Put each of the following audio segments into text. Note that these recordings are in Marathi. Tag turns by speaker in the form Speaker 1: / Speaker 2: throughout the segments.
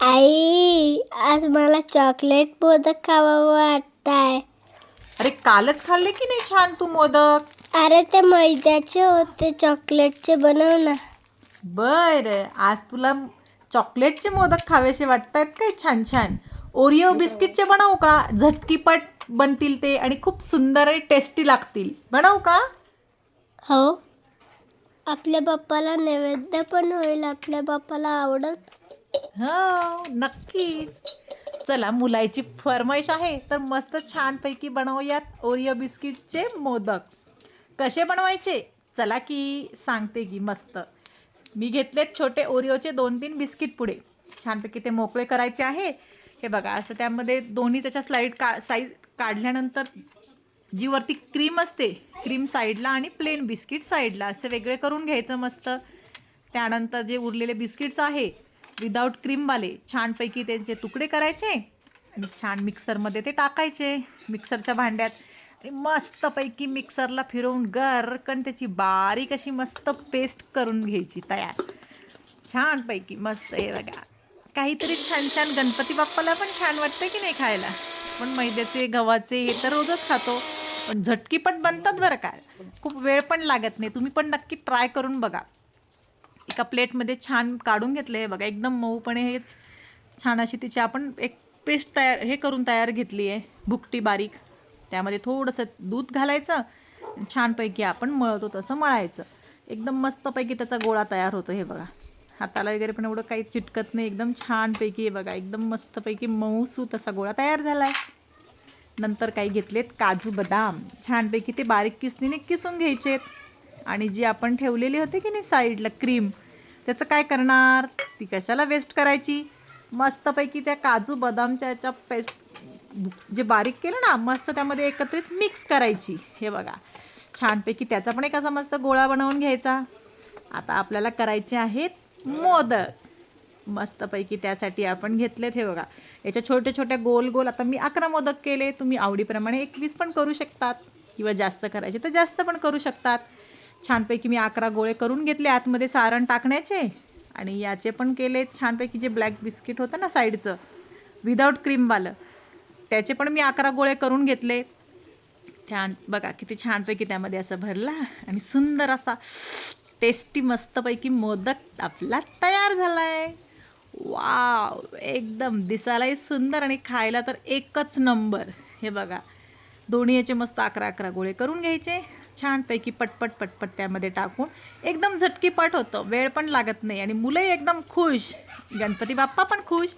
Speaker 1: आई आज मला चॉकलेट मोदक खावं वाटताय.
Speaker 2: अरे कालच खाल्ले की नाही छान तू मोदक?
Speaker 1: अरे ते मैद्याचे होते चॉकलेटचे बनव ना.
Speaker 2: बर आज तुला चॉकलेटचे मोदक खावेसे वाटतायत काय? छान छान. ओरिओ बिस्किटचे बनवू का? झटकीपट बनतील ते आणि खूप सुंदर आणि टेस्टी लागतील. बनवू का?
Speaker 1: हो. आपल्या बाप्पाला नैवेद्य पण होईल आपल्या बाप्पाला आवडत
Speaker 2: हो नक्कीच. चला मुलाची फरमाईश आहे तर मस्त छानपैकी बनवूयात ओरिओ बिस्किटचे मोदक. कसे बनवायचे? चला की सांगते की मस्त. मी घेतलेत छोटे ओरिओचे दोन तीन बिस्किट पुढे. छानपैकी ते मोकळे करायचे आहे. हे बघा असं त्यामध्ये दोन्ही त्याच्या स्लाईड का साईड काढल्यानंतर जी वरती क्रीम असते क्रीम साईडला आणि प्लेन बिस्किट साईडला असे वेगळे करून घ्यायचं मस्त. त्यानंतर जे उरलेले बिस्किट्स आहे विदाऊट क्रीमवाले छानपैकी त्यांचे तुकडे करायचे आणि छान मिक्सरमध्ये ते टाकायचे. मिक्सरच्या भांड्यात आणि मस्तपैकी मिक्सरला फिरवून गरकन त्याची बारीक अशी मस्त पेस्ट करून घ्यायची तयार. छानपैकी मस्त हे बघा. काहीतरी छान छान गणपती बाप्पाला पण छान वाटतं की नाही खायला. पण मैद्याचे गव्हाचे हे तर रोजच खातो. पण झटकीपट बनतात बरं का. खूप वेळ पण लागत नाही. तुम्ही पण नक्की ट्राय करून बघा. एका प्लेटमध्ये छान काढून घेतले हे बघा एकदम मऊपणे हे छान अशी तिची आपण एक पेस्ट तयार हे करून तयार घेतली आहे भुकटी बारीक. त्यामध्ये थोडंसं दूध घालायचं छानपैकी आपण मळतो तसं मळायचं. एकदम मस्तपैकी त्याचा गोळा तयार होतो हे बघा. हाताला वगैरे पण एवढं काही चिटकत नाही. एकदम छानपैकी हे बघा एकदम मस्तपैकी मऊसू तसा गोळा तयार झाला आहे नंतर काही घेतलेत काजू बदाम. छानपैकी ते बारीक किसनीने किसून घ्यायचेत. आणि जी आपण ठेवलेली होती की नाही साईडला क्रीम त्याचं काय करणार? ती कशाला वेस्ट करायची? मस्तपैकी त्या काजू बदामच्या याच्या पेस्ट जे बारीक केलं ना मस्त त्यामध्ये एकत्रित मिक्स करायची. हे बघा छानपैकी त्याचा पण एक असा मस्त गोळा बनवून घ्यायचा. आता आपल्याला करायचे आहेत मोदक. मस्तपैकी त्यासाठी आपण घेतलेत हे बघा. याच्या छोट्या छोट्या गोल गोल आता मी अकरा मोदक केले तुम्ही आवडीप्रमाणे एकवीस पण करू शकतात. किंवा जास्त करायचे तर जास्त पण करू शकतात. छानपैकी मी अकरा गोळे करून घेतले आतमध्ये सारण टाकण्याचे. आणि याचे पण केले छानपैकी जे ब्लॅक बिस्किट होतं ना साईडचं विदाऊट क्रीमवालं त्याचे पण मी अकरा गोळे करून घेतले. छान बघा किती छानपैकी त्यामध्ये असं भरला आणि सुंदर असा टेस्टी मस्तपैकी मोदक आपला तयार झाला आहे वाव एकदम दिसायलाही सुंदर आणि खायला तर एकच नंबर हे बघा दोन्ही याचे मस्त अकरा अकरा गोळे करून घ्यायचे. छानपैकी पटपट पटपट त्यामध्ये टाकून एकदम झटकीपट होतं. वेळ पण लागत नाही आणि मुलंही एकदम खुश. गणपती बाप्पा पण खुश.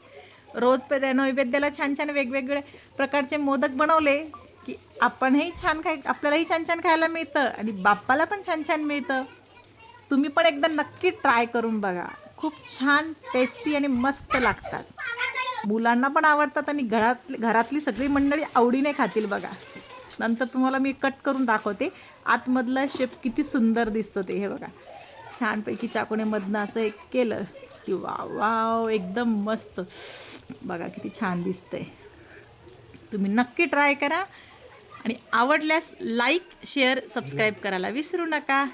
Speaker 2: रोज पे नैवेद्याला छान छान वेगवेगळे प्रकारचे मोदक बनवले की आपणही छान खाय आपल्यालाही छान छान खायला मिळतं आणि बाप्पाला पण छान छान मिळतं. तुम्ही पण एकदा नक्की ट्राय करून बघा. खूप छान टेस्टी आणि मस्त लागतात. मुलांना पण आवडतात आणि घरात घरातली सगळी मंडळी आवडीने खातील बघा. नंतर तुम्हाला मी कट करून दाखवते. आतमधलं शेप किती सुंदर दिसतं ते हे बघा. छानपैकी चाकूने मधनं असं एक केलं की वाव वाव एकदम मस्त. बघा किती छान दिसतंय. तुम्ही नक्की ट्राय करा आणि आवडल्यास लाईक शेअर सबस्क्राईब करायला विसरू नका.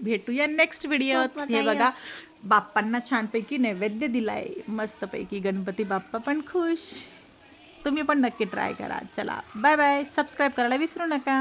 Speaker 2: भेटूया नेक्स्ट व्हिडिओत हे बघा बाप्पांना छानपैकी नैवेद्य दिलाय. मस्तपैकी गणपती बाप्पा पण खुश. तुम्ही पण नक्की ट्राय करा. चला बाय बाय. सबस्क्राईब करायला विसरू नका.